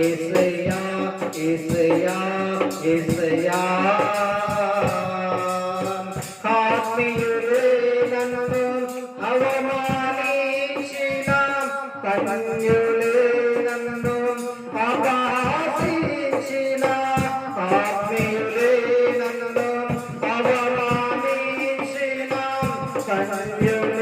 இசையா இசையா இசையா காத்திலே நன்கு அவமானீச்சினாம் கண்ணுளே நன்கு அபாசிச்சினா காத்திலே நன்கு அவமானீச்சினாம் கண்ணுளே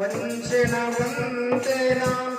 వంచన వంతేనా.